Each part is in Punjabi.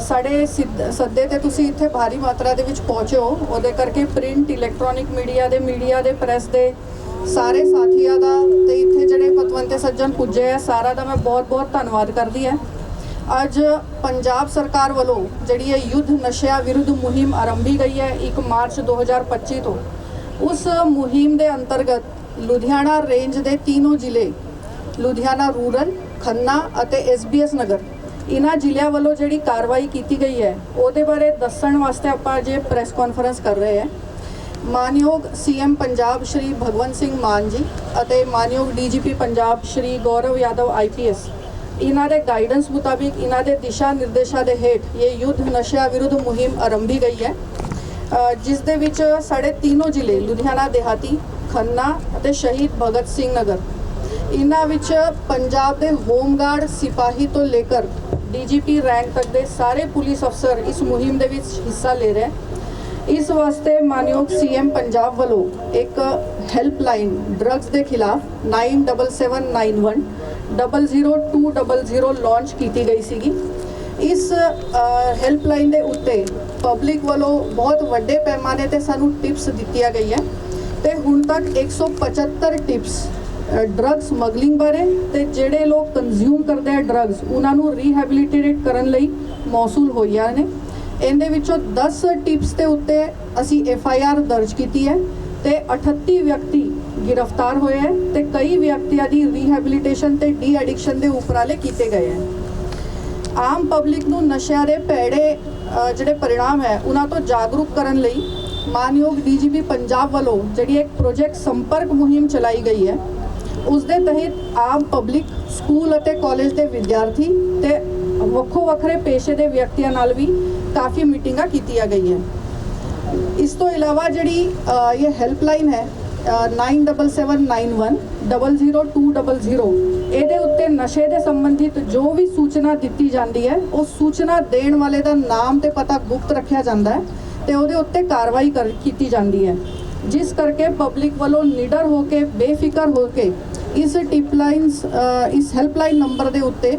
ਸਾਡੇ ਸਿੱਧ- ਸੱਦੇ ਤੇ ਤੁਸੀਂ ਇੱਥੇ ਭਾਰੀ ਮਾਤਰਾ ਦੇ ਵਿੱਚ ਪਹੁੰਚੇ ਹੋ। ਉਹਦੇ ਕਰਕੇ ਪ੍ਰਿੰਟ, ਇਲੈਕਟ੍ਰੋਨਿਕ ਮੀਡੀਆ ਦੇ ਮੀਡੀਆ ਦੇ, ਪ੍ਰੈਸ ਦੇ ਸਾਰੇ ਸਾਥੀਆਂ ਦਾ ਤੇ ਇੱਥੇ ਜਿਹੜੇ ਪਤਵੰਤੇ ਸੱਜਣ ਪੁੱਜੇ ਆ ਸਾਰਾ ਦਾ ਮੈਂ ਬਹੁਤ-ਬਹੁਤ ਧੰਨਵਾਦ ਕਰਦੀ ਹਾਂ। ਅੱਜ ਪੰਜਾਬ ਸਰਕਾਰ ਵੱਲੋਂ ਜਿਹੜੀ ਇਹ ਯੁੱਧ ਨਸ਼ਿਆਂ ਵਿਰੁੱਧ ਮੁਹਿੰਮ ਆਰੰਭੀ ਗਈ ਹੈ 1 ਮਾਰਚ 2025 ਤੋਂ। ਉਸ ਮੁਹਿੰਮ ਦੇ ਅੰਤਰਗਤ ਲੁਧਿਆਣਾ ਰੇਂਜ ਦੇ ਤਿੰਨੋਂ ਜ਼ਿਲ੍ਹੇ, ਲੁਧਿਆਣਾ ਰੂਰਲ, ਖੰਨਾ ਅਤੇ ਐਸਬੀਐਸ ਨਗਰ ਇਹਨਾਂ ਜ਼ਿਲ੍ਹਿਆਂ ਵੱਲੋਂ ਜਿਹੜੀ ਕਾਰਵਾਈ ਕੀਤੀ ਗਈ ਹੈ, ਉਹਦੇ ਬਾਰੇ ਦੱਸਣ ਵਾਸਤੇ ਆਪਾਂ ਅੱਜ ਪ੍ਰੈਸ ਕਾਨਫਰੰਸ ਕਰ ਰਹੇ ਹਾਂ। ਮਾਨਯੋਗ ਸੀਐਮ ਪੰਜਾਬ ਸ਼੍ਰੀ ਭਗਵੰਤ ਸਿੰਘ ਮਾਨ ਜੀ ਅਤੇ ਮਾਨਯੋਗ ਡੀਜੀਪੀ ਪੰਜਾਬ ਸ਼੍ਰੀ ਗੌਰਵ ਯਾਦਵ ਆਈਪੀਐਸ ਇਹਨਾਂ ਦੇ ਗਾਈਡੈਂਸ ਮੁਤਾਬਿਕ ਇਹਨਾਂ ਦੇ ਦਿਸ਼ਾ ਨਿਰਦੇਸ਼ਾਂ ਦੇ ਹੇਠ ਇਹ ਯੁੱਧ ਨਸ਼ਿਆਂ ਵਿਰੁੱਧ ਮੁਹਿੰਮ ਆਰੰਭੀ ਗਈ ਹੈ। ਜਿਸ ਦੇ ਵਿੱਚ ਸਾਡੇ ਤਿੰਨੋਂ ਜ਼ਿਲ੍ਹੇ, ਲੁਧਿਆਣਾ, ਦਿਹਾਤੀ, ਖੰਨਾ ਅਤੇ ਸ਼ਹੀਦ ਭਗਤ ਸਿੰਘ ਨਗਰ। ਇਹਨਾਂ ਵਿੱਚ ਪੰਜਾਬ ਦੇ ਹੋਮਗਾਰਡ ਸਿਪਾਹੀ ਤੋਂ ਲੈ ਕੇ ਡੀਜੀਪੀ ਰੈਂਕ ਤੱਕ ਦੇ ਸਾਰੇ ਪੁਲਿਸ ਅਫਸਰ ਇਸ ਮੁਹਿੰਮ ਦੇ ਵਿੱਚ ਹਿੱਸਾ ਲੈ ਰਹੇ ਇਸ ਵਾਸਤੇ ਮਾਨਯੋਗ ਸੀਐਮ ਪੰਜਾਬ ਵੱਲੋਂ ਇੱਕ ਹੈਲਪਲਾਈਨ ਡਰੱਗਸ ਦੇ ਖਿਲਾਫ 9779 00200 ਲਾਂਚ ਕੀਤੀ ਗਈ ਸੀਗੀ। ਇਸ ਹੈਲਪਲਾਈਨ ਦੇ ਉੱਤੇ ਪਬਲਿਕ ਵੱਲੋਂ ਬਹੁਤ ਵੱਡੇ ਪੈਮਾਨੇ ਤੇ ਸਾਨੂੰ ਟਿਪਸ ਦਿੱਤੀਆਂ ਗਈਆਂ ਤੇ ਹੁਣ ਤੱਕ 175 ਟਿਪਸ ਡਰੱਗ ਸਮਗਲਿੰਗ ਬਾਰੇ ਤੇ ਜਿਹੜੇ ਕੰਜ਼ਿਊਮ ਕਰਦੇ ਹੈ ਡਰੱਗਸ ਉਹਨਾਂ ਨੂੰ ਰੀਹੈਬਿਲਿਟੇਟ ਕਰਨ ਲਈ ਮੌਸੂਲ ਹੋਈਆਂ ਨੇ। ਇਹਦੇ ਵਿੱਚੋਂ 10 ਟਿਪਸ ਦੇ ਉੱਤੇ ਅਸੀਂ ਐਫ ਆਈ ਆਰ ਦਰਜ ਕੀਤੀ ਹੈ ਤੇ 38 ਵਿਅਕਤੀ ਗ੍ਰਿਫਤਾਰ ਹੋਏ ਹੈ ਤੇ ਕਈ ਵਿਅਕਤੀਆਂ ਦੀ ਰੀਹੈਬਿਲਿਟੇਸ਼ਨ ਤੇ ਡੀ ਐਡਿਕਸ਼ਨ ਦੇ ਉਪਰਾਲੇ ਕੀਤੇ ਗਏ ਹੈ। ਆਮ ਪਬਲਿਕ ਨੂੰ ਨਸ਼ਿਆਂ ਦੇ ਭੈੜੇ ਜਿਹੜੇ ਪਰਿਣਾਮ ਹੈ, ਉਹਨਾਂ ਤੋਂ ਜਾਗਰੂਕ ਕਰਨ ਲਈ ਮਾਨਯੋਗ ਡੀਜੀਪੀ ਪੰਜਾਬ ਵੱਲੋਂ ਜਿਹੜੀ ਇੱਕ ਪ੍ਰੋਜੈਕਟ ਸੰਪਰਕ ਮੁਹਿੰਮ ਚਲਾਈ ਗਈ ਹੈ ਉਸ ਦੇ ਤਹਿਤ ਆਮ ਪਬਲਿਕ ਸਕੂਲ ਅਤੇ ਕਾਲਜ ਦੇ ਵਿਦਿਆਰਥੀ ਤੇ ਵੱਖੋ ਵੱਖਰੇ ਪੇਸ਼ੇ ਦੇ ਵਿਅਕਤੀਆਂ ਨਾਲ ਵੀ ਕਾਫੀ ਮੀਟਿੰਗਾਂ ਕੀਤੀਆਂ ਗਈਆਂ। ਇਸ ਤੋਂ ਇਲਾਵਾ ਜਿਹੜੀ ਇਹ ਹੈਲਪਲਾਈਨ ਹੈ ਅ, 9779100200 ਇਹਦੇ ਉੱਤੇ ਨਸ਼ੇ ਦੇ ਸੰਬੰਧਿਤ ਜੋ ਵੀ ਸੂਚਨਾ ਦਿੱਤੀ ਜਾਂਦੀ ਹੈ ਉਹ ਸੂਚਨਾ ਦੇਣ ਵਾਲੇ ਦਾ ਨਾਮ ਤੇ ਪਤਾ ਗੁਪਤ ਰੱਖਿਆ ਜਾਂਦਾ ਹੈ ਤੇ ਉਹਦੇ ਉੱਤੇ ਕਾਰਵਾਈ ਕਰ ਕੀਤੀ ਜਾਂਦੀ ਹੈ। ਜਿਸ ਕਰਕੇ ਪਬਲਿਕ ਵੱਲੋਂ ਨਿਡਰ ਹੋ ਕੇ ਬੇਫਿਕਰ ਹੋ ਕੇ ਇਸ ਟਿਪ ਲਾਈਨਸ ਇਸ ਹੈਲਪਲਾਈਨ ਨੰਬਰ ਦੇ ਉੱਤੇ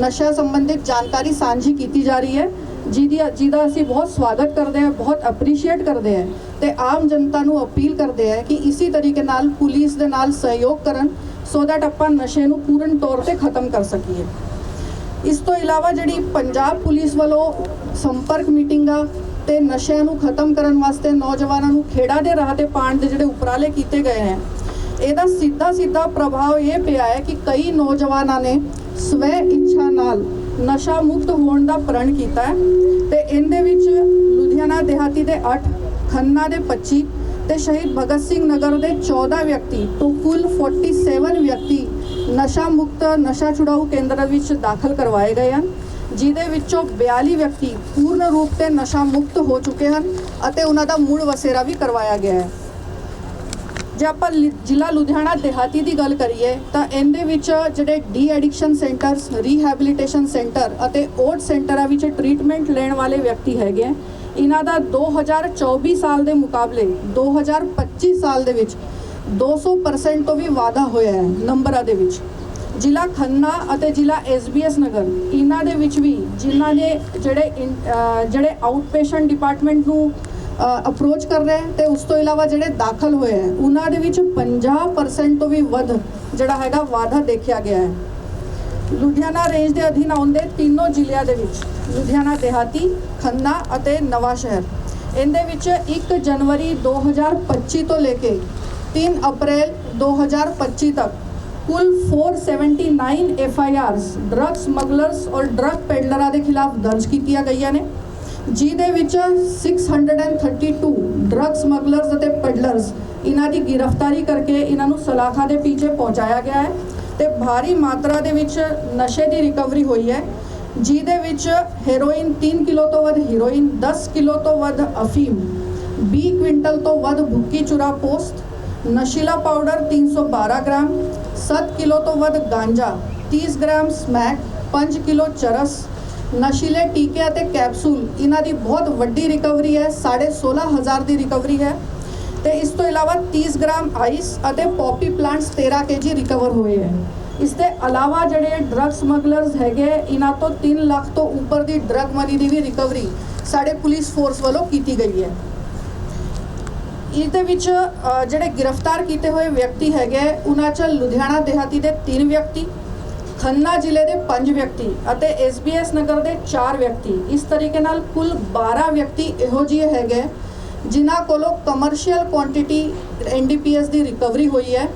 ਨਸ਼ਾ ਸੰਬੰਧਿਤ ਜਾਣਕਾਰੀ ਸਾਂਝੀ ਕੀਤੀ ਜਾ ਰਹੀ ਹੈ, ਜਿਹਦੀ ਜਿਹਦਾ ਅਸੀਂ ਬਹੁਤ ਸਵਾਗਤ ਕਰਦੇ ਹਾਂ, ਬਹੁਤ ਅਪਰੀਸ਼ੀਏਟ ਕਰਦੇ ਹਾਂ ਤੇ ਆਮ ਜਨਤਾ ਨੂੰ ਅਪੀਲ ਕਰਦੇ ਹਾਂ ਕਿ ਇਸੇ ਤਰੀਕੇ ਨਾਲ ਪੁਲਿਸ ਦੇ ਨਾਲ ਸਹਿਯੋਗ ਕਰਨ ਸੋ ਦੈਟ ਆਪਾਂ ਨਸ਼ੇ ਨੂੰ ਪੂਰਨ ਤੌਰ ਤੇ ਖਤਮ ਕਰ ਸਕੀਏ। ਇਸ ਤੋਂ ਇਲਾਵਾ ਜਿਹੜੀ ਪੰਜਾਬ ਪੁਲਿਸ ਵੱਲੋਂ ਸੰਪਰਕ ਮੀਟਿੰਗਾਂ ਤੇ ਨਸ਼ਿਆਂ ਨੂੰ ਖਤਮ ਕਰਨ ਵਾਸਤੇ ਨੌਜਵਾਨਾਂ ਨੂੰ ਖੇੜਾ ਦੇ ਰਾਹ ਤੇ ਪਾਉਣ ਦੇ ਜਿਹੜੇ ਉਪਰਾਲੇ ਕੀਤੇ ਗਏ ਹੈ ਇਹਦਾ ਸਿੱਧਾ ਸਿੱਧਾ ਪ੍ਰਭਾਵ ਇਹ ਪਿਆ ਹੈ ਕਿ ਕਈ ਨੌਜਵਾਨਾਂ ਨੇ ਸਵੈ ਇੱਛਾ ਨਾਲ ਨਸ਼ਾ ਮੁਕਤ ਹੋਣ ਦਾ ਪ੍ਰਣ ਕੀਤਾ ਹੈ ਤੇ ਇਹਦੇ ਵਿੱਚ ਲੁਧਿਆਣਾ ਦਿਹਾਤੀ ਦੇ 8 ਖੰਨਾ ਦੇ 25 ਤੇ ਸ਼ਹੀਦ ਭਗਤ ਸਿੰਘ ਨਗਰ ਦੇ 14 ਵਿਅਕਤੀ ਤੋਂ ਕੁੱਲ 47 ਵਿਅਕਤੀ ਨਸ਼ਾ ਮੁਕਤ, ਨਸ਼ਾ ਛੁਡਾਊ ਕੇਂਦਰ ਵਿੱਚ ਦਾਖਲ ਕਰਵਾਏ ਗਏ ਹਨ, ਜਿਹਦੇ ਵਿੱਚੋਂ 42 ਵਿਅਕਤੀ ਪੂਰਨ ਰੂਪ ਤੇ ਨਸ਼ਾ ਮੁਕਤ ਹੋ ਚੁੱਕੇ ਹਨ ਅਤੇ ਉਹਨਾਂ ਦਾ ਮੁੜ ਵਸੇਰਾ ਵੀ ਕਰਵਾਇਆ ਗਿਆ ਹੈ। ਜੇ ਆਪਾਂ ਲਿ- ਜ਼ਿਲ੍ਹਾ ਲੁਧਿਆਣਾ ਦਿਹਾਤੀ ਦੀ ਗੱਲ ਕਰੀਏ, ਤਾਂ ਇਹਦੇ ਵਿੱਚ ਜਿਹੜੇ de addiction centres rehabilitation centre ਅਤੇ ਓਟ ਸੈਂਟਰਾਂ ਵਿੱਚ ਟ੍ਰੀਟਮੈਂਟ ਲੈਣ ਵਾਲੇ ਵਿਅਕਤੀ ਹੈਗੇ ਹੈ। ਇਹਨਾਂ ਦਾ 2024 ਸਾਲ ਦੇ ਮੁਕਾਬਲੇ 2025 ਸਾਲ ਦੇ ਵਿੱਚ 200% ਤੋਂ ਵੀ ਵਾਧਾ ਹੋਇਆ ਹੈ ਨੰਬਰਾਂ ਦੇ ਵਿੱਚ ਜ਼ਿਲ੍ਹਾ ਖੰਨਾ ਅਤੇ ਜ਼ਿਲ੍ਹਾ ਐਸਬੀਐਸ ਨਗਰ, ਇਹਨਾਂ ਦੇ ਵਿੱਚ ਵੀ ਜਿਨ੍ਹਾਂ ਨੇ ਜਿਹੜੇ ਇਨ- ਜਿਹੜੇ ਆਊਟਪੇਸ਼ੈਂਟ ਡਿਪਾਰਟਮੈਂਟ ਨੂੰ ਅਪਰੋਚ ਕਰ ਰਹੇ ਹੈ ਤੇ ਉਸ ਤੋਂ ਇਲਾਵਾ ਜਿਹੜੇ ਦਾਖਲ ਹੋਏ ਹੈ, ਉਹਨਾਂ ਦੇ ਵਿੱਚ 50% ਤੋਂ ਵੀ ਵੱਧ ਜਿਹੜਾ ਹੈਗਾ ਵਾਧਾ ਦੇਖਿਆ ਗਿਆ ਹੈ। ਲੁਧਿਆਣਾ ਰੇਂਜ ਦੇ ਅਧੀਨ ਆਉਂਦੇ ਤਿੰਨੋਂ ਜ਼ਿਲ੍ਹਿਆਂ ਦੇ ਵਿੱਚ, ਲੁਧਿਆਣਾ, ਦਿਹਾਤੀ, ਖੰਨਾ ਅਤੇ ਨਵਾਂ ਸ਼ਹਿਰ ਇਹਦੇ ਵਿੱਚ 1 ਜਨਵਰੀ 2025 ਤੋਂ ਲੈ ਕੇ 3 ਅਪ੍ਰੈਲ 2025 ਤੱਕ ਕੁੱਲ 479 F I Rs drug smugglers ਔਰ ਡਰੱਗ ਪੈਡਲਰਾਂ ਦੇ ਖਿਲਾਫ ਦਰਜ ਕੀਤੀਆਂ ਗਈਆਂ ਨੇ। ਜਿਹਦੇ ਵਿੱਚ 632 ਡਰੱਗ ਸਮਗਲਰਸ ਅਤੇ ਪੈਡਲਰਸ ਇਹਨਾਂ ਦੀ ਗ੍ਰਿਫਤਾਰੀ ਕਰਕੇ ਇਹਨਾਂ ਨੂੰ ਸਲਾਖਾ ਦੇ ਪਿੱਛੇ ਪਹੁੰਚਾਇਆ ਗਿਆ ਹੈ ਤੇ ਭਾਰੀ ਮਾਤਰਾ ਦੇ ਵਿੱਚ ਨਸ਼ੇ ਦੀ ਰਿਕਵਰੀ ਹੋਈ ਹੈ, ਜਿਹਦੇ ਵਿੱਚ ਹੈਰੋਇਨ 3 ਕਿਲੋ ਤੋਂ ਵੱਧ ਹੈਰੋਇਨ 10 ਕਿਲੋ ਤੋਂ ਵੱਧ ਅਫੀਮ 20 ਕੁਇੰਟਲ ਤੋਂ ਵੱਧ ਭੁੱਕੀ ਚੁਰਾ ਪੋਸਟ ਨਸ਼ੀਲਾ ਪਾਊਡਰ 312 ਗ੍ਰਾਮ 7 ਕਿਲੋ ਤੋਂ ਵੱਧ ganja 30 gram smack 5 kilo charas ਨਸ਼ੀਲੇ ਟੀਕੇ ਅਤੇ ਕੈਪਸੂਲ, ਇਹਨਾਂ ਦੀ ਬਹੁਤ ਵੱਡੀ ਰਿਕਵਰੀ ਹੈ 16500 ਦੀ ਰਿਕਵਰੀ ਹੈ ਤੇ ਇਸ ਤੋਂ ਇਲਾਵਾ 30 ਗ੍ਰਾਮ ਆਈਸ ਅਤੇ poppy plants 13 K G recover ਹੋਏ ਹੈ। ਇਸ ਦੇ ਇਲਾਵਾ ਜਿਹੜੇ ਡਰੱਗ ਸਮਗਲਰਸ ਹੈਗੇ, ਇਹਨਾਂ ਤੋਂ 3 ਲੱਖ ਤੋਂ ਉੱਪਰ ਦੀ ਡਰੱਗ ਮਨੀ ਦੀ ਵੀ ਰਿਕਵਰੀ ਸਾਡੇ ਪੁਲਿਸ ਫੋਰਸ ਵੱਲੋਂ ਕੀਤੀ ਗਈ ਹੈ। ਇਸ ਦੇ ਵਿੱਚ ਜਿਹੜੇ ਗ੍ਰਿਫਤਾਰ ਕੀਤੇ ਹੋਏ ਵਿਅਕਤੀ ਹੈਗੇ, ਉਹਨਾਂ 'ਚ ਲੁਧਿਆਣਾ, ਦਿਹਾਤੀ ਦੇ 3 ਵਿਅਕਤੀ ਖੰਨਾ ਜ਼ਿਲ੍ਹੇ ਦੇ 5 ਵਿਅਕਤੀ ਅਤੇ ਐਸਬੀਐਸ ਨਗਰ ਦੇ 4 ਵਿਅਕਤੀ। ਇਸ ਤਰੀਕੇ ਨਾਲ ਕੁੱਲ 12 ਵਿਅਕਤੀ ਇਹੋ ਜਿਹੇ ਹੈਗੇ, ਜਿਨ੍ਹਾਂ ਕੋਲੋਂ ਕਮਰਸ਼ੀਅਲ ਕੁਆਂਟੀਟੀ ਐਨਡੀਪੀਐਸ ਦੀ ਰਿਕਵਰੀ ਹੋਈ ਹੈ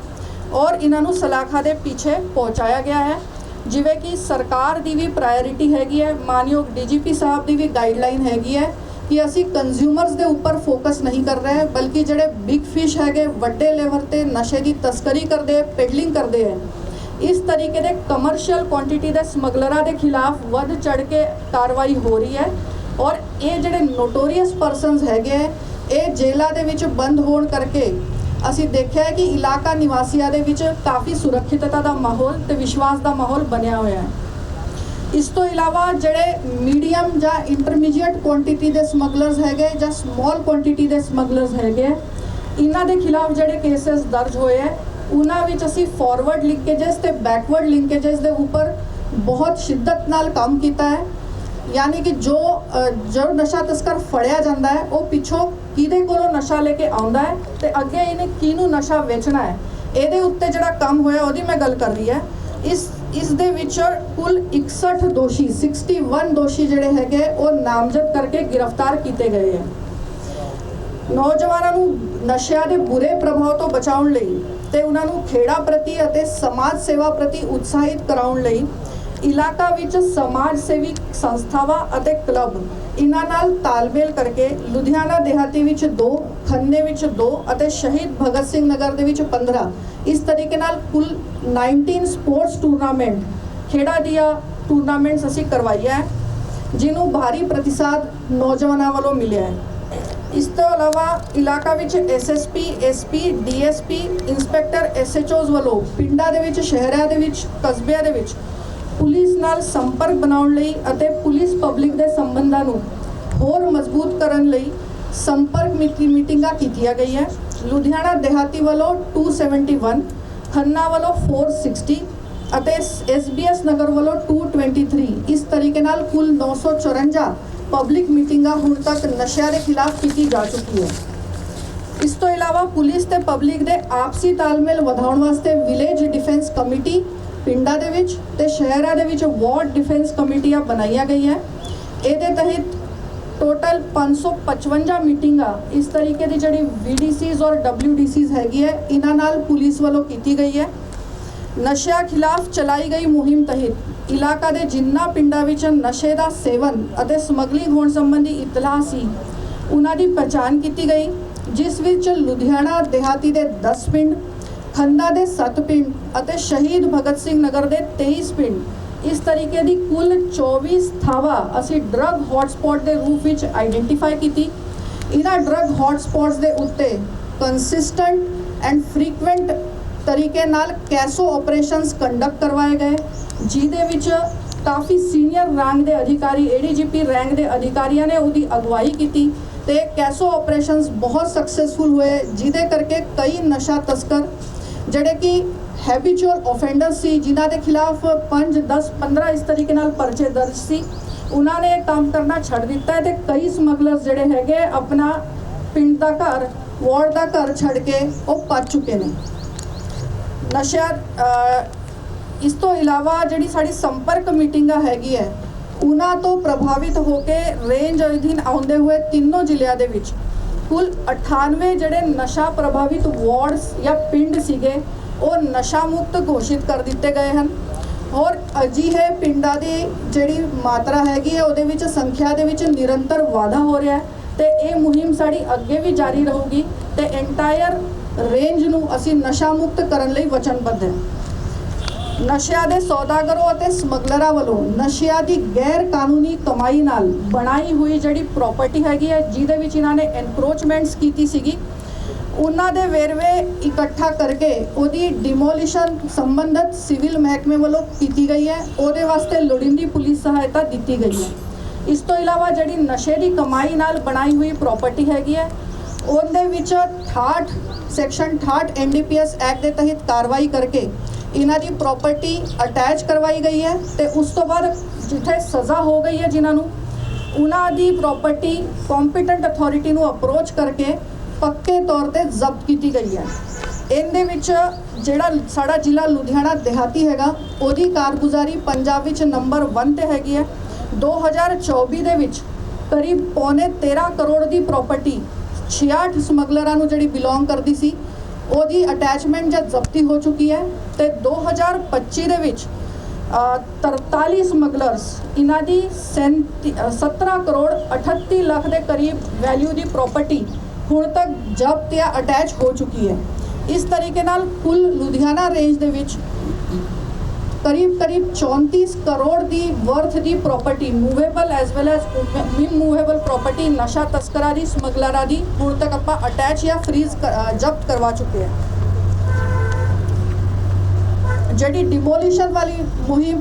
ਔਰ ਇਹਨਾਂ ਨੂੰ ਸਲਾਖਾ ਦੇ ਪਿੱਛੇ ਪਹੁੰਚਾਇਆ ਗਿਆ ਹੈ। ਜਿਵੇਂ ਕਿ ਸਰਕਾਰ ਦੀ ਵੀ ਪ੍ਰਾਇੋਰਟੀ ਹੈਗੀ ਹੈ, ਮਾਨਯੋਗ ਡੀਜੀਪੀ ਸਾਹਿਬ ਦੀ ਵੀ ਗਾਈਡਲਾਈਨ ਹੈਗੀ ਹੈ ਕਿ ਅਸੀਂ ਕੰਜ਼ਿਊਮਰਸ ਦੇ ਉੱਪਰ ਫੋਕਸ ਨਹੀਂ ਕਰ ਰਹੇ, ਬਲਕਿ ਜਿਹੜੇ ਬਿਗ ਫਿਸ਼ ਹੈਗੇ, ਵੱਡੇ ਲੈਵਲ ਤੇ ਨਸ਼ੇ ਦੀ ਤਸਕਰੀ ਕਰਦੇ ਪੈਡਲਿੰਗ ਕਰਦੇ ਹੈ ਇਸ ਤਰੀਕੇ ਦੇ ਕਮਰਸ਼ੀਅਲ ਕੁਆਂਟੀਟੀ ਦੇ ਸਮਗਲਰਾਂ ਦੇ ਖਿਲਾਫ ਵੱਧ ਚੜ ਕੇ ਕਾਰਵਾਈ ਹੋ ਰਹੀ ਹੈ ਔਰ ਇਹ ਜਿਹੜੇ ਨੋਟੋਰੀਅਸ ਪਰਸਨਸ ਹੈਗੇ ਹੈ, ਇਹ ਜੇਲ੍ਹਾਂ ਦੇ ਵਿੱਚ ਬੰਦ ਹੋਣ ਕਰਕੇ ਅਸੀਂ ਦੇਖਿਆ ਹੈ ਕਿ ਇਲਾਕਾ ਨਿਵਾਸੀਆਂ ਦੇ ਵਿੱਚ ਕਾਫੀ ਸੁਰੱਖਿਅਤਤਾ ਦਾ ਮਾਹੌਲ ਤੇ ਵਿਸ਼ਵਾਸ ਦਾ ਮਾਹੌਲ ਬਣਿਆ ਹੋਇਆ ਹੈ। ਇਸ ਤੋਂ ਇਲਾਵਾ ਜਿਹੜੇ ਮੀਡੀਅਮ ਜਾਂ ਇੰਟਰਮੀਡੀਏਟ ਕੁਆਂਟੀਟੀ ਦੇ ਸਮਗਲਰਸ ਹੈਗੇ ਜਾਂ ਸਮਾਲ ਕੁਆਂਟੀਟੀ ਦੇ ਸਮਗਲਰਸ ਹੈਗੇ ਹੈ, ਇਹਨਾਂ ਦੇ ਖਿਲਾਫ ਜਿਹੜੇ ਕੇਸਸ ਦਰਜ ਹੋਏ ਹੈ ਉਹਨਾਂ ਵਿੱਚ ਅਸੀਂ ਫਾਰਵਰਡ ਲਿੰਕੇजेस ਤੇ ਬੈਕਵਰਡ ਲਿੰਕੇजेस ਦੇ ਉੱਪਰ ਬਹੁਤ ਸ਼ਿੱਦਤ ਨਾਲ ਕੰਮ ਕੀਤਾ ਹੈ। ਯਾਨੀ ਕਿ ਜੋ ਜੋ ਨਸ਼ਾ ਤਸਕਰ ਫੜਿਆ ਜਾਂਦਾ ਹੈ, ਉਹ ਪਿੱਛੋਂ ਕਿਹਦੇ ਕੋਲੋਂ ਨਸ਼ਾ ਲੈ ਕੇ ਆਉਂਦਾ ਹੈ ਤੇ ਅੱਗੇ ਇਹਨੇ ਕਿਹਨੂੰ ਨਸ਼ਾ ਵੇਚਣਾ ਹੈ? ਇਹਦੇ ਉੱਤੇ ਜਿਹੜਾ ਕੰਮ ਹੋਇਆ, ਉਹਦੀ ਮੈਂ ਗੱਲ ਕਰ ਰਹੀ ਹੈ। ਇਸ ਇਸ ਦੇ ਵਿੱਚ ਕੁੱਲ 61 ਦੋਸ਼ੀ 61 ਦੋਸ਼ੀ ਜਿਹੜੇ ਹੈਗੇ, ਉਹ ਨਾਮਜ਼ਦ ਕਰਕੇ ਗ੍ਰਿਫਤਾਰ ਕੀਤੇ ਗਏ ਹੈ। ਨੌਜਵਾਨਾਂ ਨੂੰ ਨਸ਼ਿਆਂ ਦੇ ਬੁਰੇ ਪ੍ਰਭਾਵ ਤੋਂ ਬਚਾਉਣ ਲਈ ਤੇ ਉਹਨਾਂ ਨੂੰ ਖੇੜਾ ਪ੍ਰਤੀ ਅਤੇ ਸਮਾਜ ਸੇਵਾ ਪ੍ਰਤੀ ਉਤਸ਼ਾਹਿਤ ਕਰਾਉਣ ਲਈ ਇਲਾਕਾ ਵਿੱਚ ਸਮਾਜ ਸੇਵੀ ਸੰਸਥਾਵਾਂ ਅਤੇ ਕਲੱਬ ਇਹਨਾਂ ਨਾਲ ਤਾਲਮੇਲ ਕਰਕੇ ਲੁਧਿਆਣਾ ਦੇਹਾਤੀ ਵਿੱਚ 2 ਖੰਨੇ ਵਿੱਚ 2 ਅਤੇ ਸ਼ਹੀਦ ਭਗਤ ਸਿੰਘ ਨਗਰ ਦੇ ਵਿੱਚ 15 ਇਸ ਤਰੀਕੇ ਨਾਲ ਕੁੱਲ 19 ਸਪੋਰਟਸ ਟੂਰਨਾਮੈਂਟ ਖੇੜਾ ਦੀਆਂ ਟੂਰਨਾਮੈਂਟਸ ਅਸੀਂ ਕਰਵਾਈਆਂ ਹੈ, ਜਿਹਨੂੰ ਭਾਰੀ ਪ੍ਰਤੀਸਾਦ ਨੌਜਵਾਨਾਂ ਵੱਲੋਂ ਮਿਲਿਆ ਹੈ। ਇਸ ਤੋਂ ਇਲਾਵਾ ਇਲਾਕਾ ਵਿੱਚ SSP SP DSP inspector SHOs ਵੱਲੋਂ ਪਿੰਡਾਂ ਦੇ ਵਿੱਚ, ਸ਼ਹਿਰਾਂ ਦੇ ਵਿੱਚ, ਕਸਬਿਆਂ ਦੇ ਵਿੱਚ ਪੁਲਿਸ ਨਾਲ ਸੰਪਰਕ ਬਣਾਉਣ ਲਈ ਅਤੇ ਪੁਲਿਸ ਪਬਲਿਕ ਦੇ ਸੰਬੰਧਾਂ ਨੂੰ ਹੋਰ ਮਜ਼ਬੂਤ ਕਰਨ ਲਈ ਸੰਪਰਕ ਮੀਟੀ ਮੀਟਿੰਗਾਂ ਕੀਤੀਆਂ ਗਈਆਂ। ਲੁਧਿਆਣਾ ਦਿਹਾਤੀ ਵੱਲੋਂ 271 ਖੰਨਾ ਵੱਲੋਂ 460 ਅਤੇ ਐਸਬੀਐਸ ਨਗਰ ਵੱਲੋਂ 223 ਇਸ ਤਰੀਕੇ ਨਾਲ ਕੁੱਲ 954 ਪਬਲਿਕ ਮੀਟਿੰਗਾਂ ਹੁਣ ਤੱਕ ਨਸ਼ਿਆਂ ਦੇ ਖਿਲਾਫ ਕੀਤੀ ਜਾ ਚੁੱਕੀ ਹੈ। ਇਸ ਤੋਂ ਇਲਾਵਾ ਪੁਲਿਸ ਤੇ ਪਬਲਿਕ ਦੇ ਆਪਸੀ ਤਾਲਮੇਲ ਵਧਾਉਣ ਵਾਸਤੇ ਵਿਲੇਜ ਡਿਫੈਂਸ ਕਮੇਟੀ ਪਿੰਡਾਂ ਦੇ ਵਿੱਚ ਤੇ ਸ਼ਹਿਰਾਂ ਦੇ ਵਿੱਚ ਵਾਰਡ ਡਿਫੈਂਸ ਕਮੇਟੀਆਂ ਬਣਾਈਆਂ ਗਈਆਂ। ਇਹਦੇ ਤਹਿਤ ਟੋਟਲ 555 ਮੀਟਿੰਗਾਂ ਇਸ ਤਰੀਕੇ ਦੀ ਜਿਹੜੀ ਵੀਡੀਸੀਜ਼ ਔਰ ਡਬਲਯੂਡੀਸੀਜ਼ ਹੈਗੀ ਹੈ, ਇਹਨਾਂ ਨਾਲ ਪੁਲਿਸ ਵੱਲੋਂ ਕੀਤੀ ਗਈ ਹੈ। ਨਸ਼ਿਆਂ ਖਿਲਾਫ ਚਲਾਈ ਗਈ ਮੁਹਿੰਮ ਤਹਿਤ ਇਲਾਕਾ ਦੇ ਜਿੰਨਾ ਪਿੰਡਾਂ ਵਿੱਚ ਨਸ਼ੇ ਦਾ ਸੇਵਨ ਅਤੇ ਸਮਗਲਿੰਗ ਹੋਣ ਸੰਬੰਧੀ ਇਤਲਾਹ ਸੀ, ਉਹਨਾਂ ਦੀ ਪਛਾਣ ਕੀਤੀ ਗਈ, ਜਿਸ ਵਿੱਚ ਲੁਧਿਆਣਾ, ਦਿਹਾਤੀ ਦੇ 10 ਪਿੰਡ ਖੰਨਾ ਦੇ 7 ਪਿੰਡ ਅਤੇ ਸ਼ਹੀਦ ਭਗਤ ਸਿੰਘ ਨਗਰ ਦੇ 23 ਪਿੰਡ। ਇਸ ਤਰੀਕੇ ਦੀ ਕੁੱਲ 24 ਥਾਵਾਂ ਅਸੀਂ ਡਰੱਗ ਹੌਟਸਪੌਟ ਦੇ ਰੂਪ ਵਿੱਚ ਆਈਡੈਂਟੀਫਾਈ ਕੀਤੀ। ਇਹਨਾਂ ਡਰੱਗ ਹੌਟਸਪੌਟਸ ਦੇ ਉੱਤੇ ਕੰਸਿਸਟੈਂਟ ਐਂਡ ਫ੍ਰੀਕੁਐਂਟ ਤਰੀਕੇ ਨਾਲ ਕੈਸੋ ਆਪਰੇਸ਼ਨਸ ਕੰਡਕਟ ਕਰਵਾਏ ਗਏ। ਜਿਹਦੇ ਵਿੱਚ ਕਾਫੀ ਸੀਨੀਅਰ ਰੈਂਕ ਦੇ ਅਧਿਕਾਰੀ ਏਡੀਜੀਪੀ ਰੈਂਕ ਦੇ ਅਧਿਕਾਰੀਆਂ ਨੇ ਉਹਦੀ ਅਗਵਾਈ ਕੀਤੀ ਤੇ ਕੈਸੋ ਆਪਰੇਸ਼ਨਸ ਬਹੁਤ ਸਕਸੈਸਫੁਲ ਹੋਏ, ਜਿਹਦੇ ਕਰਕੇ ਕਈ ਨਸ਼ਾ ਤਸਕਰ, ਜਿਹੜੇ ਕਿ ਹੈਬਿਚੁਅਲ ਆਫੈਂਡਰ ਸੀ ਜਿਨ੍ਹਾਂ ਦੇ ਖਿਲਾਫ 5 10 15 ਇਸ ਤਰੀਕੇ ਨਾਲ ਪਰਚੇ ਦਰਜ ਸੀ, ਉਹਨਾਂ ਨੇ ਕੰਮ ਕਰਨਾ ਛੱਡ ਦਿੱਤਾ ਹੈ ਤੇ ਕਈ ਸਮਗਲਰਸ ਜਿਹੜੇ ਹੈਗੇ ਆਪਣਾ ਪਿੰਡ ਦਾ ਘਰ, ਵਾਰਡ ਦਾ ਘਰ ਛੱਡ ਕੇ ਉਹ ਭੱਜ ਚੁੱਕੇ ਨੇ। ਨਸ਼ਾ ਇਸ ਤੋਂ ਇਲਾਵਾ ਜਿਹੜੀ ਸਾਡੀ ਸੰਪਰਕ ਮੀਟਿੰਗਾਂ ਹੈਗੀ ਹੈ, ਉਹਨਾਂ ਤੋਂ ਪ੍ਰਭਾਵਿਤ ਹੋ ਕੇ ਰੇਂਜ ਅਧੀਨ ਆਉਂਦੇ ਹੋਏ ਤਿੰਨੋਂ ਜ਼ਿਲ੍ਹਿਆਂ ਦੇ ਵਿੱਚ ਕੁੱਲ 98 ਜਿਹੜੇ ਨਸ਼ਾ ਪ੍ਰਭਾਵਿਤ ਵਾਰਡਸ ਜਾਂ ਪਿੰਡ ਸੀਗੇ, ਉਹ ਨਸ਼ਾ ਮੁਕਤ ਘੋਸ਼ਿਤ ਕਰ ਦਿੱਤੇ ਗਏ ਹਨ। ਔਰ ਅਜਿਹੇ ਪਿੰਡਾਂ ਦੀ ਜਿਹੜੀ ਮਾਤਰਾ ਹੈਗੀ ਹੈ, ਉਹਦੇ ਵਿੱਚ ਸੰਖਿਆ ਦੇ ਵਿੱਚ ਨਿਰੰਤਰ ਵਾਧਾ ਹੋ ਰਿਹਾ ਹੈ ਤੇ ਇਹ ਮੁਹਿੰਮ ਸਾਡੀ ਅੱਗੇ ਵੀ ਜਾਰੀ ਰਹੂਗੀ ਤੇ ਐਂਟਾਇਰ ਰੇਂਜ ਨੂੰ ਅਸੀਂ ਨਸ਼ਾ ਮੁਕਤ ਕਰਨ ਲਈ ਵਚਨਬੱਧ ਹਾਂ। ਨਸ਼ਿਆਂ ਦੇ ਸੌਦਾਗਰੋਂ ਅਤੇ ਸਮਗਲਰਾਂ ਵੱਲੋਂ ਨਸ਼ਿਆਂ ਦੀ ਗੈਰ ਕਾਨੂੰਨੀ ਕਮਾਈ ਨਾਲ ਬਣਾਈ ਹੋਈ ਜਿਹੜੀ ਪ੍ਰਾਪਰਟੀ ਹੈਗੀ ਹੈ, ਜਿਹਦੇ ਵਿੱਚ ਇਹਨਾਂ ਨੇ ਐਨਕਰੋਚਮੈਂਟਸ ਕੀਤੀ ਸੀਗੀ। ਉਹਨਾਂ ਦੇ ਵੇਰਵੇ ਇਕੱਠਾ ਕਰਕੇ ਉਹਦੀ ਡਿਮੋਲੀਸ਼ਨ ਸੰਬੰਧਤ ਸਿਵਲ ਮਹਿਕਮੇ ਵੱਲੋਂ ਕੀਤੀ ਗਈ ਹੈ। ਉਹਦੇ ਵਾਸਤੇ ਲੋੜੀਂਦੀ ਪੁਲਿਸ ਸਹਾਇਤਾ ਦਿੱਤੀ ਗਈ ਹੈ। ਇਸ ਤੋਂ ਇਲਾਵਾ ਜਿਹੜੀ ਨਸ਼ੇ ਦੀ ਕਮਾਈ ਨਾਲ ਬਣਾਈ ਹੋਈ ਪ੍ਰਾਪਰਟੀ ਹੈਗੀ ਹੈ, ਉਹਦੇ ਵਿੱਚ 68 ਸੈਕਸ਼ਨ 68 ਐਨਡੀਪੀਐਸ ਐਕਟ ਦੇ ਤਹਿਤ ਕਾਰਵਾਈ ਕਰਕੇ ਇਹਨਾਂ ਦੀ ਪ੍ਰਾਪਰਟੀ ਅਟੈਚ ਕਰਵਾਈ ਗਈ ਹੈ ਤੇ ਉਸ ਤੋਂ ਬਾਅਦ ਜਿੱਥੇ ਸਜ਼ਾ ਹੋ ਗਈ ਹੈ ਜਿਨ੍ਹਾਂ ਨੂੰ, ਉਹਨਾਂ ਦੀ ਪ੍ਰਾਪਰਟੀ ਕੰਪੀਟੈਂਟ ਅਥਾਰਟੀ ਨੂੰ ਅਪਰੋਚ ਕਰਕੇ ਪੱਕੇ ਤੌਰ ਤੇ ਜ਼ਬਤ ਕੀਤੀ ਗਈ ਹੈ। ਇਹਦੇ ਵਿੱਚ ਜਿਹੜਾ ਸਾਡਾ ਜ਼ਿਲ੍ਹਾ ਲੁਧਿਆਣਾ ਦਿਹਾਤੀ ਹੈਗਾ, ਉਹਦੀ ਕਾਰਗੁਜ਼ਾਰੀ ਪੰਜਾਬ ਵਿੱਚ ਨੰਬਰ 1 ਤੇ ਹੈਗੀ ਹੈ। 2024 ਦੇ ਵਿੱਚ ਕਰੀਬ ਪੌਣੇ 13 ਕਰੋੜ ਦੀ ਪ੍ਰਾਪਰਟੀ 66 ਸਮਗਲਰਾਂ ਨੂੰ ਜਿਹੜੀ ਬਿਲੋਂਗ ਕਰਦੀ ਸੀ ਉਹਦੀ ਅਟੈਚਮੈਂਟ ਜਾਂ ਜ਼ਬਤੀ ਹੋ ਚੁੱਕੀ ਹੈ ਤੇ 2025 ਦੇ ਵਿੱਚ ਅ, 43 ਸਮਗਲਰਸ ਇਹਨਾਂ ਦੀ 37 ਅ, 17 ਕਰੋੜ 38 ਲੱਖ ਦੇ ਕਰੀਬ ਵੈਲਿਊ ਦੀ ਪ੍ਰਾਪਰਟੀ ਹੁਣ ਤੱਕ ਜ਼ਬਤ ਜਾਂ ਅਟੈਚ ਹੋ ਚੁੱਕੀ ਹੈ। ਇਸ ਤਰੀਕੇ ਨਾਲ ਕੁੱਲ ਲੁਧਿਆਣਾ ਰੇਂਜ ਦੇ ਵਿੱਚ ਕਰੀਬ ਕਰੀਬ 34 ਕਰੋੜ ਦੀ ਵਰਥ ਦੀ property movable as well as immovable property ਨਸ਼ਾ ਤਸਕਰਾਂ ਦੀ, ਸਮਗਲਰਾਂ ਦੀ, ਹੁਣ ਤੱਕ ਆਪਾਂ ਅਟੈਚ ਜਾਂ ਫ੍ਰੀਜ਼ ਜ਼ਬਤ ਕਰਵਾ ਚੁੱਕੇ ਹਾਂ। ਜਿਹੜੀ ਡਿਮੋਲੀਸ਼ਨ ਵਾਲੀ ਮੁਹਿੰਮ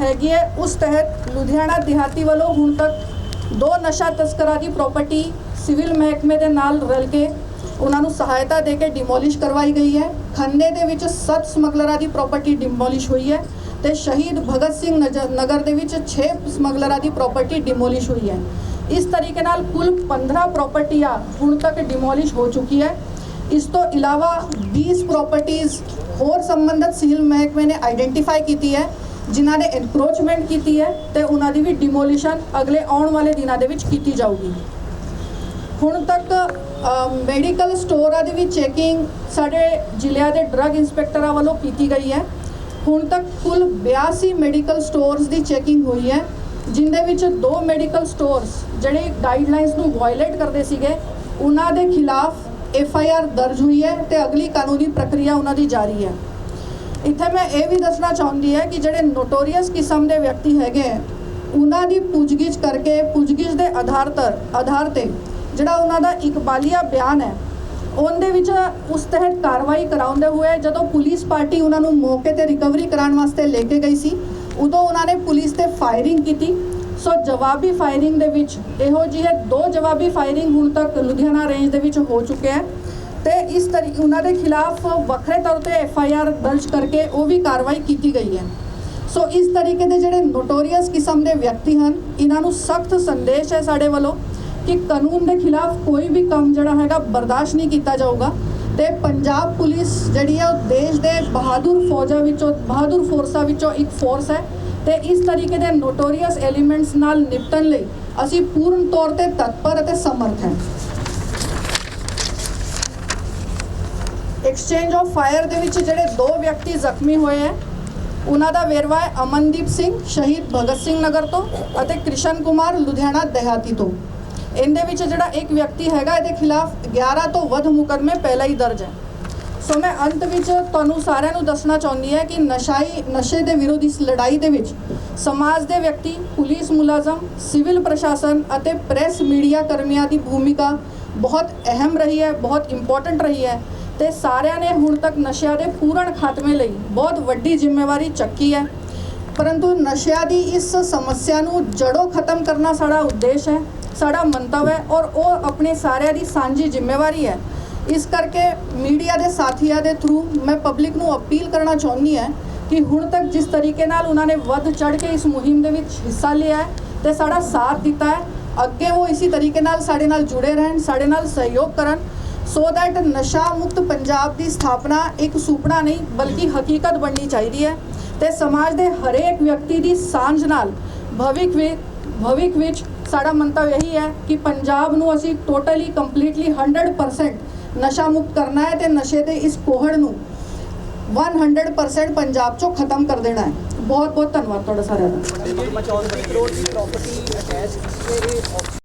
ਹੈਗੀ ਹੈ, ਉਸ ਤਹਿਤ ਲੁਧਿਆਣਾ ਦਿਹਾਤੀ ਵੱਲੋਂ ਹੁਣ ਤੱਕ ਦੋ ਨਸ਼ਾ ਤਸਕਰਾਂ ਦੀ ਪ੍ਰਾਪਰਟੀ ਸਿਵਲ ਮਹਿਕਮੇ ਦੇ ਨਾਲ ਰਲ ਕੇ ਉਹਨਾਂ ਨੂੰ ਸਹਾਇਤਾ ਦੇ ਕੇ ਡਿਮੋਲਿਸ਼ ਕਰਵਾਈ ਗਈ ਹੈ। ਖੰਨੇ ਦੇ ਵਿੱਚ ਸੱਤ ਸਮਗਲਰਾਂ ਦੀ ਪ੍ਰਾਪਰਟੀ ਡਿਮੋਲਿਸ਼ ਹੋਈ ਹੈ ਤੇ ਸ਼ਹੀਦ ਭਗਤ ਸਿੰਘ ਨਜ- ਨਗਰ ਦੇ ਵਿੱਚ 6 ਸਮਗਲਰਾਂ ਦੀ ਪ੍ਰਾਪਰਟੀ ਡਿਮੋਲਿਸ਼ ਹੋਈ ਹੈ। ਇਸ ਤਰੀਕੇ ਨਾਲ ਕੁੱਲ 15 ਪ੍ਰਾਪਰਟੀਆਂ ਹੁਣ ਤੱਕ ਡਿਮੋਲਿਸ਼ ਹੋ ਚੁੱਕੀ ਹੈ। ਇਸ ਤੋਂ ਇਲਾਵਾ 20 ਪ੍ਰਾਪਰਟੀਆਂ ਹੋਰ ਸੰਬੰਧਿਤ ਸੀਲ ਮਹਿਕਮੇ ਨੇ ਆਈਡੈਂਟੀਫਾਈ ਕੀਤੀ ਹੈ, ਜਿਨ੍ਹਾਂ ਨੇ ਐਨਕਰੋਚਮੈਂਟ ਕੀਤੀ ਹੈ ਤੇ ਉਹਨਾਂ ਦੀ ਵੀ ਡਿਮੋਲੀਸ਼ਨ ਅਗਲੇ ਆਉਣ ਵਾਲੇ ਦਿਨਾਂ ਦੇ ਵਿੱਚ ਕੀਤੀ ਜਾਊਗੀ। ਹੁਣ ਤੱਕ ਮੈਡੀਕਲ ਸਟੋਰਾਂ ਦੀ ਵੀ ਚੈਕਿੰਗ ਸਾਡੇ ਜ਼ਿਲ੍ਹਿਆਂ ਦੇ ਡਰੱਗ ਇੰਸਪੈਕਟਰਾਂ ਵੱਲੋਂ ਕੀਤੀ ਗਈ ਹੈ। ਹੁਣ ਤੱਕ ਕੁੱਲ 82 ਮੈਡੀਕਲ ਸਟੋਰਸ ਦੀ ਚੈਕਿੰਗ ਹੋਈ ਹੈ ਜਿਨ੍ਹਾਂ ਵਿੱਚ ਦੋ ਮੈਡੀਕਲ ਸਟੋਰਸ ਜਿਹੜੇ ਗਾਈਡਲਾਈਨਸ ਨੂੰ ਵਾਇਲੇਟ ਕਰਦੇ ਸੀਗੇ, ਉਹਨਾਂ ਦੇ ਖਿਲਾਫ ਐਫ ਆਈ ਆਰ ਦਰਜ ਹੋਈ ਹੈ ਤੇ ਅਗਲੀ ਕਾਨੂੰਨੀ ਪ੍ਰਕਿਰਿਆ ਉਹਨਾਂ ਦੀ ਜਾਰੀ ਹੈ। ਇੱਥੇ ਮੈਂ ਇਹ ਵੀ ਦੱਸਣਾ ਚਾਹੁੰਦੀ ਹੈ ਕਿ ਜਿਹੜੇ ਨੋਟੋਰੀਅਸ ਕਿਸਮ ਦੇ ਵਿਅਕਤੀ ਹੈਗੇ ਉਹਨਾਂ ਦੀ ਪੁੱਛਗਿੱਛ ਕਰਕੇ ਪੁੱਛਗਿੱਛ ਦੇ ਆਧਾਰ ਤਰ ਆਧਾਰ ਤੇ ਜਿਹੜਾ ਉਹਨਾਂ ਦਾ ਇਕਬਾਲੀਆ ਬਿਆਨ ਹੈ, ਉਹਦੇ ਵਿੱਚ ਉਸ ਤਹਿਤ ਕਾਰਵਾਈ ਕਰਾਉਂਦੇ ਹੋਏ ਜਦੋਂ ਪੁਲਿਸ ਪਾਰਟੀ ਉਹਨਾਂ ਨੂੰ ਮੌਕੇ ਤੇ ਰਿਕਵਰੀ ਕਰਾਉਣ ਵਾਸਤੇ ਲੈ ਕੇ ਗਈ ਸੀ, ਉਦੋਂ ਉਹਨਾਂ ਨੇ ਪੁਲਿਸ ਤੇ ਫਾਇਰਿੰਗ ਕੀਤੀ। ਸੋ ਜਵਾਬੀ ਫਾਇਰਿੰਗ ਦੇ ਵਿੱਚ ਇਹੋ ਜਿਹੇ ਦੋ ਜਵਾਬੀ ਫਾਇਰਿੰਗ ਹੁਣ ਤੱਕ ਲੁਧਿਆਣਾ ਰੇਂਜ ਦੇ ਵਿੱਚ ਹੋ ਚੁੱਕੇ ਹੈ ਤੇ ਇਸ ਤਰੀਕੇ ਉਹਨਾਂ ਦੇ ਖਿਲਾਫ ਵੱਖਰੇ ਤੌਰ ਤੇ ਐਫ ਆਈ ਆਰ ਦਰਜ ਕਰਕੇ ਉਹ ਵੀ ਕਾਰਵਾਈ ਕੀਤੀ ਗਈ ਹੈ। ਸੋ ਇਸ ਤਰੀਕੇ ਦੇ ਜਿਹੜੇ ਨੋਟੋਰੀਅਸ ਕਿਸਮ ਦੇ ਵਿਅਕਤੀ ਹਨ, ਇਹਨਾਂ ਨੂੰ ਸਖਤ ਸੰਦੇਸ਼ ਹੈ ਸਾਡੇ ਵੱਲੋਂ। ਕਿ ਕਾਨੂੰਨ ਦੇ ਖਿਲਾਫ ਕੋਈ ਵੀ ਕੰਮ ਜਿਹੜਾ ਹੈਗਾ ਬਰਦਾਸ਼ਤ ਨਹੀਂ ਕੀਤਾ ਜਾਊਗਾ। ਤੇ ਪੰਜਾਬ ਪੁਲਿਸ ਜਿਹੜੀ ਹੈ ਉਹ ਦੇਸ਼ ਦੇ ਬਹਾਦਰ ਫੌਜਾਂ ਵਿੱਚੋਂ, ਬਹਾਦਰ ਫੋਰਸਾਂ ਵਿੱਚੋਂ ਇੱਕ ਫੋਰਸ ਹੈ ਤੇ ਇਸ ਤਰੀਕੇ ਦੇ ਨੋਟੋਰੀਅਸ ਐਲੀਮੈਂਟਸ ਨਾਲ ਨਿਪਟਣ ਲਈ ਅਸੀਂ ਪੂਰਨ ਤੌਰ ਤੇ ਤਤਪਰ ਅਤੇ ਸਮਰਥ ਹਾਂ। ਐਕਸਚੇਂਜ ਆਫ ਫਾਇਰ ਦੇ ਵਿੱਚ ਜਿਹੜੇ ਦੋ ਵਿਅਕਤੀ ਜ਼ਖਮੀ ਹੋਏ ਹੈ, ਉਹਨਾਂ ਦਾ ਵੇਰਵਾ ਹੈ ਅਮਨਦੀਪ ਸਿੰਘ, ਸ਼ਹੀਦ ਭਗਤ ਸਿੰਘ ਨਗਰ ਤੋਂ ਅਤੇ ਕ੍ਰਿਸ਼ਨ ਕੁਮਾਰ, ਲੁਧਿਆਣਾ, ਦਿਹਾਤੀ ਤੋਂ। ਇਹਦੇ ਵਿੱਚ ਜਿਹੜਾ ਇੱਕ ਵਿਅਕਤੀ ਹੈਗਾ, ਇਹਦੇ ਖਿਲਾਫ 11 ਤੋਂ ਵੱਧ ਮੁਕੱਦਮੇ ਪਹਿਲਾਂ ਹੀ ਦਰਜ ਹੈ। ਸੋ ਮੈਂ ਅੰਤ ਵਿੱਚ ਤੁਹਾਨੂੰ ਸਾਰਿਆਂ ਨੂੰ ਦੱਸਣਾ ਚਾਹੁੰਦੀ ਹਾਂ ਕਿ ਨਸ਼ਾਈ, ਨਸ਼ੇ ਦੇ ਵਿਰੁੱਧ ਇਸ ਲੜਾਈ ਦੇ ਵਿੱਚ ਸਮਾਜ ਦੇ ਵਿਅਕਤੀ, ਪੁਲਿਸ ਮੁਲਾਜ਼ਮ, ਸਿਵਲ ਪ੍ਰਸ਼ਾਸਨ ਅਤੇ ਪ੍ਰੈਸ ਮੀਡੀਆ ਕਰਮੀਆਂ ਦੀ ਭੂਮਿਕਾ ਬਹੁਤ ਅਹਿਮ ਰਹੀ ਹੈ, ਬਹੁਤ ਇੰਪੋਰਟੈਂਟ ਰਹੀ ਹੈ ਤੇ ਸਾਰਿਆਂ ਨੇ ਹੁਣ ਤੱਕ ਨਸ਼ਿਆਂ ਦੇ ਪੂਰਨ ਖਾਤਮੇ ਲਈ ਬਹੁਤ ਵੱਡੀ ਜ਼ਿੰਮੇਵਾਰੀ ਚੱਕੀ ਹੈ। ਪਰੰਤੂ ਨਸ਼ਿਆਂ ਦੀ ਇਸ ਸਮੱਸਿਆ ਨੂੰ ਜੜੋਂ ਖਤਮ ਕਰਨਾ ਸਾਡਾ ਉਦੇਸ਼ ਹੈ। ਸਾਡਾ ਮੰਤਵ ਹੈ ਔਰ ਉਹ ਆਪਣੇ ਸਾਰਿਆਂ ਦੀ ਸਾਂਝੀ ਜ਼ਿੰਮੇਵਾਰੀ ਹੈ। ਇਸ ਕਰਕੇ ਮੀਡੀਆ ਦੇ ਸਾਥੀਆਂ ਦੇ ਥਰੂ ਮੈਂ ਪਬਲਿਕ ਨੂੰ ਅਪੀਲ ਕਰਨਾ ਚਾਹੁੰਦੀ ਹਾਂ ਕਿ ਹੁਣ ਤੱਕ ਜਿਸ ਤਰੀਕੇ ਨਾਲ ਉਹਨਾਂ ਨੇ ਵੱਧ ਚੜ ਕੇ ਇਸ ਮੁਹਿੰਮ ਦੇ ਵਿੱਚ ਹਿੱਸਾ ਲਿਆ ਹੈ ਤੇ ਸਾਡਾ ਸਾਥ ਦਿੱਤਾ ਹੈ, ਅੱਗੇ ਉਹ ਇਸੇ ਤਰੀਕੇ ਨਾਲ ਸਾਡੇ ਨਾਲ ਜੁੜੇ ਰਹਿਣ, ਸਾਡੇ ਨਾਲ ਸਹਿਯੋਗ ਕਰਨ ਸੋ ਦੈਟ ਨਸ਼ਾ ਮੁਕਤ ਪੰਜਾਬ ਦੀ ਸਥਾਪਨਾ ਇੱਕ ਸੁਪਨਾ ਨਹੀਂ, ਬਲਕਿ ਹਕੀਕਤ ਬਣਨੀ ਚਾਹੀਦੀ ਹੈ ਤੇ ਸਮਾਜ ਦੇ ਹਰੇਕ ਵਿਅਕਤੀ ਦੀ ਸਾਂਝ ਨਾਲ ਭਵਿੱਖ ਵਿੱਚ ਭਵਿੱਖ ਵਿੱਚ ਸਾਡਾ ਮੰਤਵ ਇਹੀ ਹੈ ਕਿ ਪੰਜਾਬ ਨੂੰ ਅਸੀਂ ਟੋਟਲੀ ਕੰਪਲੀਟਲੀ 100% ਨਸ਼ਾ ਮੁਕਤ ਕਰਨਾ ਹੈ ਤੇ ਨਸ਼ੇ ਦੇ ਇਸ ਕੋਹੜ ਨੂੰ 100% ਪੰਜਾਬ ਚੋਂ ਖਤਮ ਕਰ ਦੇਣਾ ਹੈ। ਬਹੁਤ ਬਹੁਤ ਧੰਨਵਾਦ ਤੁਹਾਡਾ ਸਾਰਿਆਂ ਦਾ